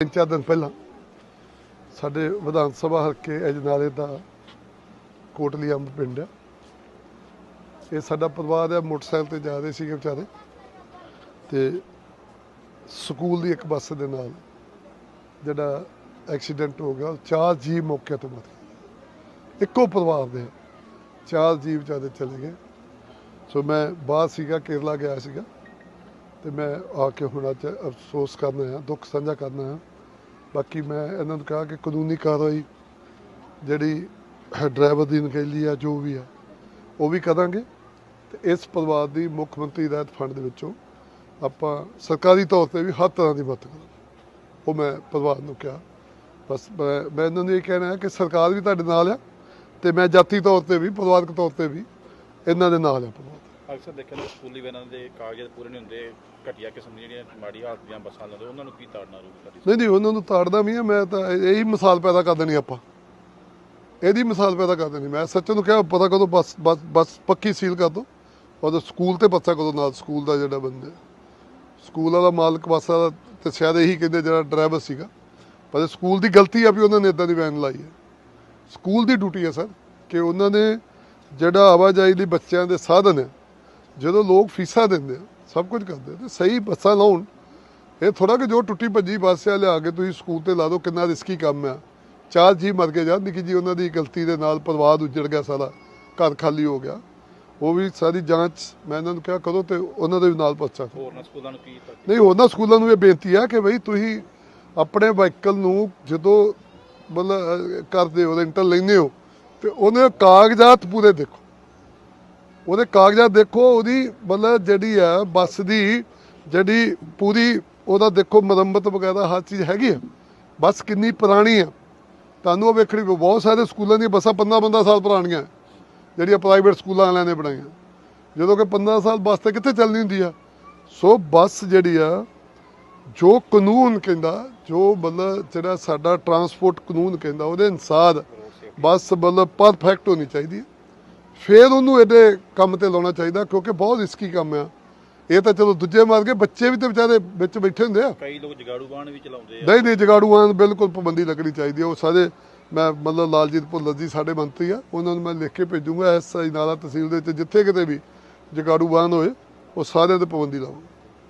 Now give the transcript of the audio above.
ਤਿੰਨ ਚਾਰ ਦਿਨ ਪਹਿਲਾਂ ਸਾਡੇ ਵਿਧਾਨ ਸਭਾ ਹਲਕੇ ਅਜਨਾਲੇ ਦਾ ਕੋਟਲੀ ਅੰਬ ਪਿੰਡ ਆ। ਇਹ ਸਾਡਾ ਪਰਿਵਾਰ ਆ, ਮੋਟਰਸਾਈਕਲ ਤੇ ਜਾ ਰਹੇ ਸੀਗੇ ਵਿਚਾਰੇ ਤੇ ਸਕੂਲ ਦੀ ਇੱਕ ਬੱਸ ਦੇ ਨਾਲ ਜਿਹੜਾ ਐਕਸੀਡੈਂਟ ਹੋ ਗਿਆ, ਉਹ ਚਾਰ ਜੀ ਮੌਕੇ ਤੋਂ ਮਰ ਗਏ। ਇੱਕੋ ਪਰਿਵਾਰ ਦੇ ਚਾਰ ਜੀ ਵਿਚਾਰੇ ਚਲੇ ਗਏ। ਸੋ ਮੈਂ ਬਾਹਰ ਸੀਗਾ, ਕੇਰਲਾ ਗਿਆ ਸੀਗਾ। ਤੇ ਮੈਂ ਆ ਕੇ ਹੁਣ ਅੱਜ ਅਫਸੋਸ ਕਰਨਾ ਆ ਦੁੱਖ ਸਾਂਝਾ ਕਰਨਾ ਆ ਬਾਕੀ ਮੈਂ ਇਹਨਾਂ ਨੂੰ ਕਿਹਾ ਕਿ ਕਾਨੂੰਨੀ ਕਾਰਵਾਈ ਜਿਹੜੀ ਡਰਾਈਵਰ ਦੀ ਨਕੇਲੀ ਆ, ਜੋ ਵੀ ਆ, ਉਹ ਵੀ ਕਰਾਂਗੇ। ਤੇ ਇਸ ਪਰਿਵਾਰ ਦੀ ਮੁੱਖ ਮੰਤਰੀ ਰਾਹਤ ਫੰਡ ਦੇ ਵਿੱਚੋਂ ਆਪਾਂ ਸਰਕਾਰੀ ਤੌਰ ਤੇ ਵੀ ਹਰ ਤਰ੍ਹਾਂ ਦੀ ਮਦਦ ਕਰਾਂਗੇ। ਉਹ ਮੈਂ ਪਰਿਵਾਰ ਨੂੰ ਕਿਹਾ। ਬਸ ਮੈਂ ਮੈਂ ਇਹਨਾਂ ਨੂੰ ਇਹ ਕਹਿਣਾ ਹੈ ਕਿ ਸਰਕਾਰ ਵੀ ਤੁਹਾਡੇ ਨਾਲ ਆ ਤੇ ਮੈਂ ਜਾਤੀ ਤੌਰ ਤੇ ਵੀ, ਪਰਿਵਾਰਕ ਤੌਰ ਤੇ ਵੀ ਇਹਨਾਂ ਦੇ ਨਾਲ ਆ ਪਰਿਵਾਰ। ਅਕਸਰ ਦੇਖਿਆ ਜਾਂਦਾ ਸਕੂਲੀ ਵੈਨਾਂ ਦੇ ਕਾਗਜ਼ਾਤ ਪੂਰੇ ਨਹੀਂ ਹੁੰਦੇ, ਘਟੀਆ ਕਿਸਮ ਦੀਆਂ ਜਿਹੜੀਆਂ ਮਾੜੀ ਹਾਲਤ ਦੀਆਂ ਬੱਸਾਂ ਲਾਉਂਦੇ, ਉਹਨਾਂ ਨੂੰ ਕੀ ਤਾੜਨਾ ਰਹੂਗੀ ਨਹੀਂ ਨਹੀਂ, ਉਹਨਾਂ ਨੂੰ ਤਾੜਦਾ ਵੀ ਹੈ, ਮੈਂ ਤਾਂ ਇਹੀ ਮਿਸਾਲ ਪੈਦਾ ਕਰ ਦੇਣੀ ਆਪਾਂ। ਇਹਦੀ ਮਿਸਾਲ ਪੈਦਾ ਕਰ ਦੇਣੀ। ਮੈਂ ਸੱਚ ਨੂੰ ਕਿਹਾ, ਪਤਾ ਕਦੋਂ ਬੱਸ ਬਸ ਬੱਸ ਪੱਕੀ ਸੀਲ ਕਰ ਦੋ। ਉਹਦੇ ਸਕੂਲ ਤੇ ਬੱਚਾ ਕਦੋਂ ਨਾਲ, ਸਕੂਲ ਦਾ ਜਿਹੜਾ ਬੰਦਾ ਸਕੂਲ ਵਾਲਾ ਮਾਲਕ ਬੱਸ ਵਾਲਾ ਤੇ ਸ਼ਾਇਦ ਇਹੀ ਕਹਿੰਦੇ ਜਿਹੜਾ ਡਰਾਈਵਰ ਸੀਗਾ। ਪਰ ਸਕੂਲ ਦੀ ਗਲਤੀ ਆ ਵੀ ਉਹਨਾਂ ਨੇ ਇਦਾਂ ਦੀ ਵੈਨ ਲਾਈ ਹੈ। ਸਕੂਲ ਦੀ ਡਿਊਟੀ ਹੈ ਸਰ ਕਿ ਉਹਨਾਂ ਨੇ ਜਿਹੜਾ ਆਵਾਜਾਈ ਲਈ ਬੱਚਿਆਂ ਦੇ ਸਾਧਨ ਹੈ ਜਦੋਂ ਲੋਕ ਫੀਸਾਂ ਦਿੰਦੇ ਆ ਸਭ ਕੁਝ ਕਰਦੇ ਤੇ ਸਹੀ ਬੱਸਾਂ ਲਾਉਣ ਇਹ ਥੋੜਾ ਕਿ ਜੋ ਟੁੱਟੀ ਭੱਜੀ ਬੱਸ ਆ ਲਿਆ ਕੇ ਤੁਸੀਂ ਸਕੂਲ ਤੇ ਲਾ ਦਿਓ ਕਿੰਨਾ ਰਿਸਕੀ ਕੰਮ ਆ। ਚਾਰ ਜੀ ਮਰ ਕੇ ਜਾਂ ਨਿੱਕੀ ਜੀ ਉਹਨਾਂ ਦੀ ਗਲਤੀ ਦੇ ਨਾਲ ਪਰਿਵਾਰ ਉੱਜੜ ਗਿਆ ਸਾਰਾ ਘਰ ਖਾਲੀ ਹੋ ਗਿਆ। ਉਹ ਵੀ ਸਾਰੀ ਜਾਂਚ ਮੈਂ ਇਹਨਾਂ ਨੂੰ ਕਿਹਾ ਕਰੋ ਤੇ ਉਹਨਾਂ ਦੇ ਵੀ ਨਾਲ ਕਰੋ। ਹੋਰਨਾਂ ਸਕੂਲਾਂ ਨੂੰ ਕੀ ਨਹੀਂ ਉਹਨਾਂ ਸਕੂਲਾਂ ਨੂੰ ਇਹ ਬੇਨਤੀ ਆ ਕਿ ਬਈ ਤੁਸੀਂ ਆਪਣੇ ਵਾਹੀਕਲ ਨੂੰ ਜਦੋਂ ਮਤਲਬ ਕਰਦੇ ਹੋ ਰੈਂਟਲ ਲੈਂਦੇ ਹੋ ਤੇ ਉਹਦੇ ਕਾਗਜ਼ਾਤ ਪੂਰੇ ਦੇਖੋ। ਉਹਦੇ ਕਾਗਜ਼ਾਤ ਦੇਖੋ, ਉਹਦੀ ਮਤਲਬ ਜਿਹੜੀ ਆ, ਬੱਸ ਦੀ ਜਿਹੜੀ ਪੂਰੀ, ਉਹਦਾ ਦੇਖੋ ਮੁਰੰਮਤ ਵਗੈਰਾ ਹਰ ਚੀਜ਼ ਹੈਗੀ ਆ। ਬੱਸ ਕਿੰਨੀ ਪੁਰਾਣੀ ਆ। ਤੁਹਾਨੂੰ ਉਹ ਵੇਖਣੀ ਪਊ। ਬਹੁਤ ਸਾਰੇ ਸਕੂਲਾਂ ਦੀਆਂ ਬੱਸਾਂ 15 15 ਸਾਲ ਪੁਰਾਣੀਆਂ, ਜਿਹੜੀਆਂ ਪ੍ਰਾਈਵੇਟ ਸਕੂਲਾਂ ਵਾਲਿਆਂ ਨੇ ਬਣਾਈਆਂ। ਜਦੋਂ ਕਿ 15 ਸਾਲ ਬੱਸ ਤੇ ਕਿੱਥੇ ਚੱਲਣੀ ਹੁੰਦੀ ਆ? ਸੋ ਬੱਸ ਜਿਹੜੀ ਆ, ਜੋ ਕਾਨੂੰਨ ਕਹਿੰਦਾ, ਜੋ ਮਤਲਬ ਜਿਹੜਾ ਸਾਡਾ ਟਰਾਂਸਪੋਰਟ ਕਾਨੂੰਨ ਕਹਿੰਦਾ, ਉਹਦੇ ਅਨਸਾਰ ਬੱਸ ਮਤਲਬ ਪਰਫੈਕਟ ਹੋਣੀ ਚਾਹੀਦੀ ਹੈ ਫਿਰ ਉਹਨੂੰ ਇਹਦੇ ਕੰਮ ਤੇ ਲਾਉਣਾ ਚਾਹੀਦਾ ਕਿਉਂਕਿ ਬਹੁਤ ਰਿਸਕੀ ਕੰਮ ਆ। ਇਹ ਤਾਂ ਚਲੋ ਦੂਜੇ ਮਾਰ ਕੇ ਬੱਚੇ ਵੀ ਤੇ ਵਿਚਾਰੇ ਵਿੱਚ ਬੈਠੇ ਹੁੰਦੇ ਆ। ਕਈ ਲੋਕ ਜਗਾੜੂ ਬਾਣ ਵੀ ਚਲਾਉਂਦੇ ਆ। ਨਹੀਂ ਨਹੀਂ ਜਗਾੜੂਆਂ ਬਿਲਕੁਲ ਪਾਬੰਦੀ ਲੱਗਣੀ ਚਾਹੀਦੀ ਹੈ ਉਹ ਸਾਰੇ ਮੈਂ ਮਤਲਬ ਲਾਲਜੀਤ ਭੁੱਲਰ ਜੀ ਸਾਡੇ ਮੰਤਰੀ ਆ ਉਹਨਾਂ ਨੂੰ ਮੈਂ ਲਿਖ ਕੇ ਭੇਜੂੰਗਾ ਐਸ ਆਈ ਨਾਲਾ ਤਹਿਸੀਲ ਦੇ ਵਿੱਚ ਜਿੱਥੇ ਕਿਤੇ ਵੀ ਜਗਾੜੂ ਵਾਹਨ ਹੋਏ ਉਹ ਸਾਰਿਆਂ ਤੇ ਪਾਬੰਦੀ ਲਾਓ